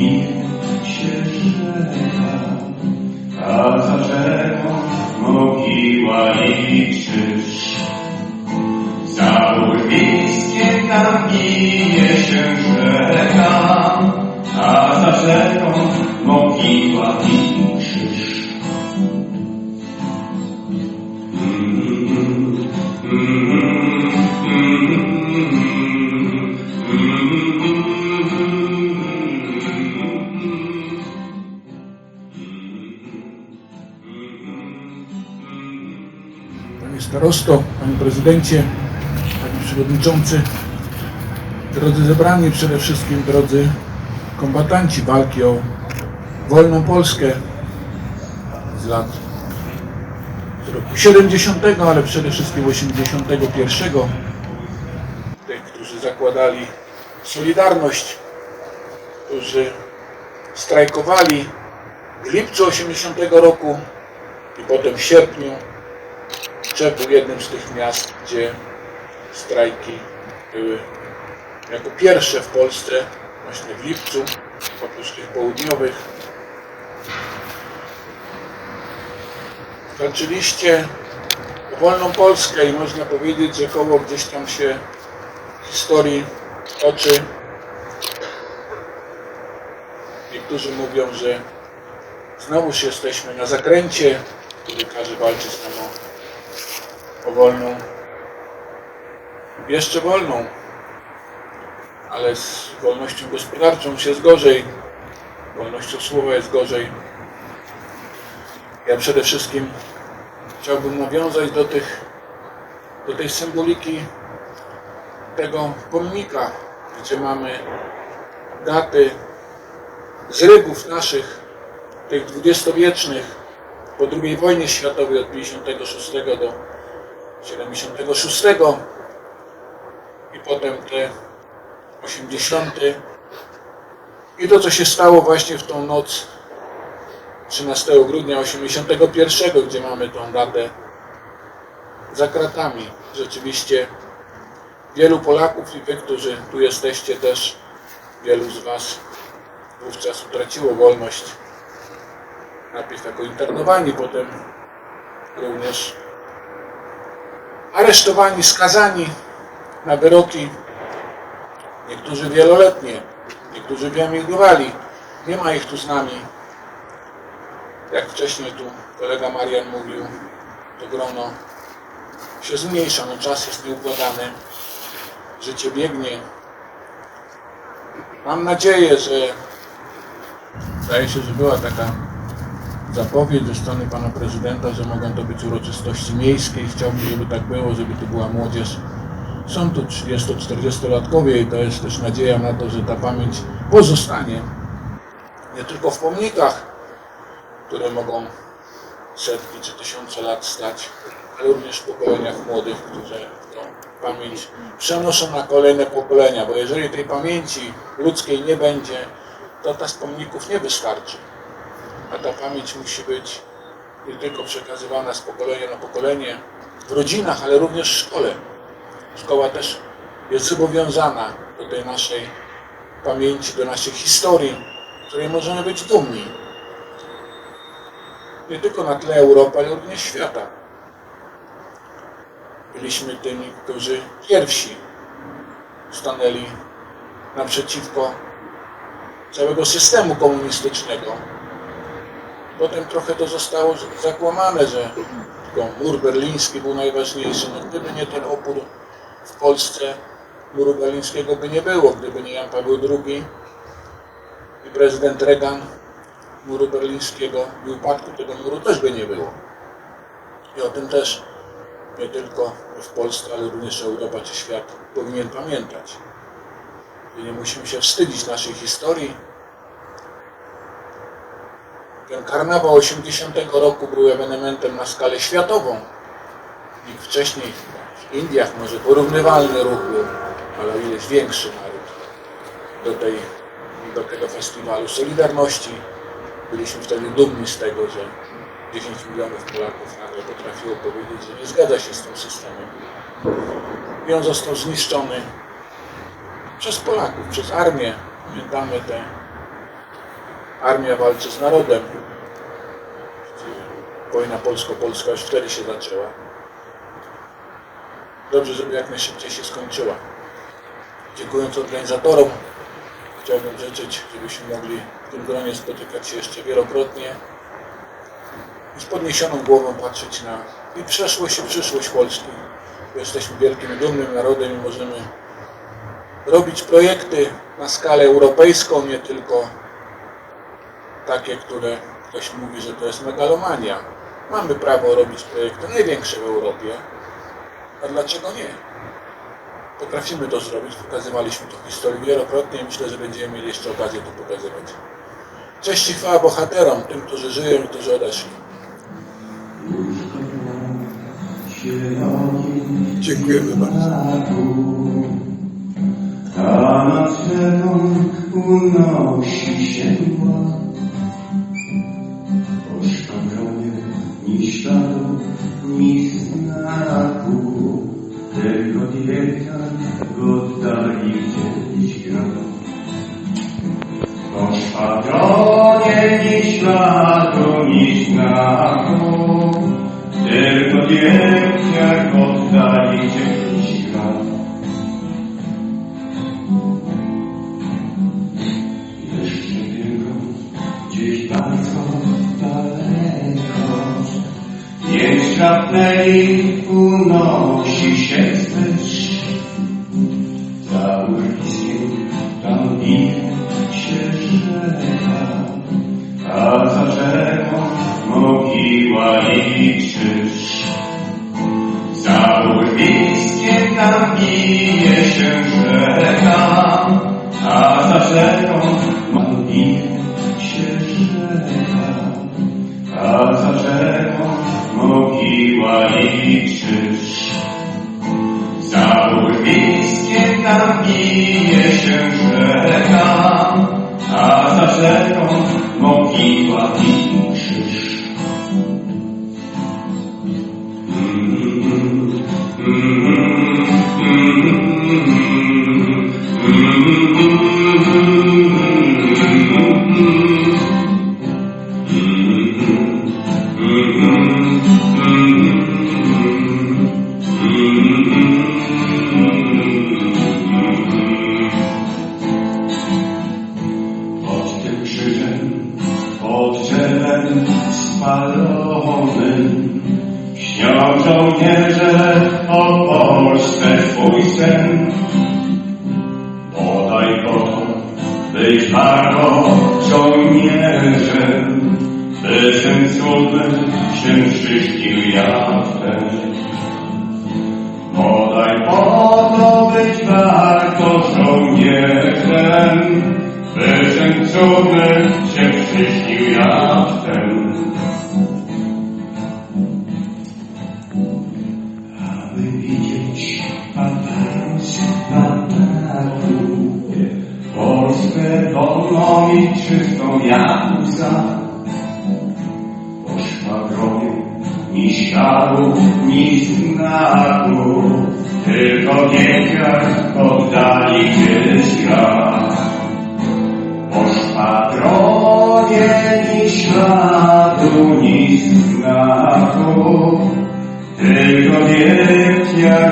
i się rzeka, a za rzeką mogiła i krzyż. Za urwiskiem tam bije się rzeka, a za rzeką Panie starosto, panie prezydencie, panie przewodniczący, drodzy zebrani, przede wszystkim drodzy kombatanci walki o wolną Polskę z lat z roku 70, ale przede wszystkim 81. Tych, którzy zakładali Solidarność, którzy strajkowali w lipcu 80 roku i potem w sierpniu Czech był jednym z tych miast, gdzie strajki były jako pierwsze w Polsce, właśnie w lipcu, oprócz tych południowych. Walczyliście o wolną Polskę i można powiedzieć, że koło gdzieś tam się historii toczy. Niektórzy mówią, że znowuż jesteśmy na zakręcie, który każe walczyć nam o o wolną, jeszcze wolną, ale z wolnością gospodarczą się jest gorzej, wolnością słowa jest gorzej. Ja przede wszystkim chciałbym nawiązać do tych, do tej symboliki tego pomnika, gdzie mamy daty zrywów naszych, tych dwudziestowiecznych, po II wojnie światowej od 56 do 76 i potem te 80 i to co się stało właśnie w tą noc 13 grudnia 81, gdzie mamy tą datę za kratami. Rzeczywiście wielu Polaków i wy, którzy tu jesteście też, wielu z was wówczas utraciło wolność. Najpierw jako internowani, potem również aresztowani, skazani na wyroki, niektórzy wieloletnie, niektórzy wyemigrowali. Nie ma ich tu z nami. Jak wcześniej tu kolega Marian mówił, to grono się zmniejsza, no czas jest nieukładany, życie biegnie. Mam nadzieję, że zdaje się, że była taka zapowiedź ze strony pana prezydenta, że mogą to być uroczystości miejskie i chciałbym, żeby tak było, żeby to była młodzież. Są tu 30-40-latkowie i to jest też nadzieja na to, że ta pamięć pozostanie nie tylko w pomnikach, które mogą setki czy tysiące lat stać, ale również w pokoleniach młodych, którzy tą pamięć przenoszą na kolejne pokolenia, bo jeżeli tej pamięci ludzkiej nie będzie, to ta z pomników nie wystarczy a ta pamięć musi być nie tylko przekazywana z pokolenia na pokolenie w rodzinach, ale również w szkole. Szkoła też jest zobowiązana do tej naszej pamięci, do naszej historii, której możemy być dumni. Nie tylko na tle Europy, ale również świata. Byliśmy tymi, którzy pierwsi stanęli naprzeciwko całego systemu komunistycznego, Potem trochę to zostało zakłamane, że mur berliński był najważniejszy. No, gdyby nie ten opór w Polsce, muru berlińskiego by nie było. Gdyby nie Jan Paweł II i prezydent Reagan, muru berlińskiego i upadku tego muru też by nie było. I o tym też nie tylko w Polsce, ale również Europa czy świat powinien pamiętać. I nie musimy się wstydzić naszej historii, ten karnawał 80 roku był ewenementem na skalę światową. Nikt wcześniej w Indiach może porównywalny ruch był, ale o ileś większy naród do, tej, do tego festiwalu Solidarności. Byliśmy wtedy dumni z tego, że 10 milionów Polaków nagle potrafiło powiedzieć, że nie zgadza się z tym systemem. I on został zniszczony przez Polaków, przez armię. Pamiętamy te armia walczy z narodem. Wojna polsko-polska już wtedy się zaczęła. Dobrze, żeby jak najszybciej się skończyła. Dziękując organizatorom, chciałbym życzyć, żebyśmy mogli w tym gronie spotykać się jeszcze wielokrotnie i z podniesioną głową patrzeć na i przeszłość i przyszłość Polski. Jesteśmy wielkim, dumnym narodem i możemy robić projekty na skalę europejską, nie tylko takie, które ktoś mówi, że to jest megalomania. Mamy prawo robić projekty największe w Europie, a dlaczego nie? Potrafimy to zrobić, pokazywaliśmy to w historii wielokrotnie i myślę, że będziemy mieli jeszcze okazję to pokazywać. Cześć i chwała bohaterom, tym, którzy żyją i którzy odeszli. Dziękujemy bardzo. Nad unosi się ni znaku, tylko wietar w oddali gdzieś gra. Po szpadronie ni śladu, ni znaku, tylko wietar w oddali gdzieś gra. Jeszcze tylko gdzieś bardzo daleko Szrapneli unosi się wstecz. Za urwiskiem tam bije się rzeka A za rzeką mogiła i za urwiskiem tam bije mogiła i krzyż. Za urwiskiem tam bije się być warto żołnierzem, tym cudem się czyścił jawem. Podaj po to, być warto żołnierzem, tym cudem się czyścił jawem. Jak łza. Po szwadronie ni śladu, ni znaku, tylko wiewiar oddali gdzieś gra. Po szwadronie ni śladu, ni znaku, tylko wiewiar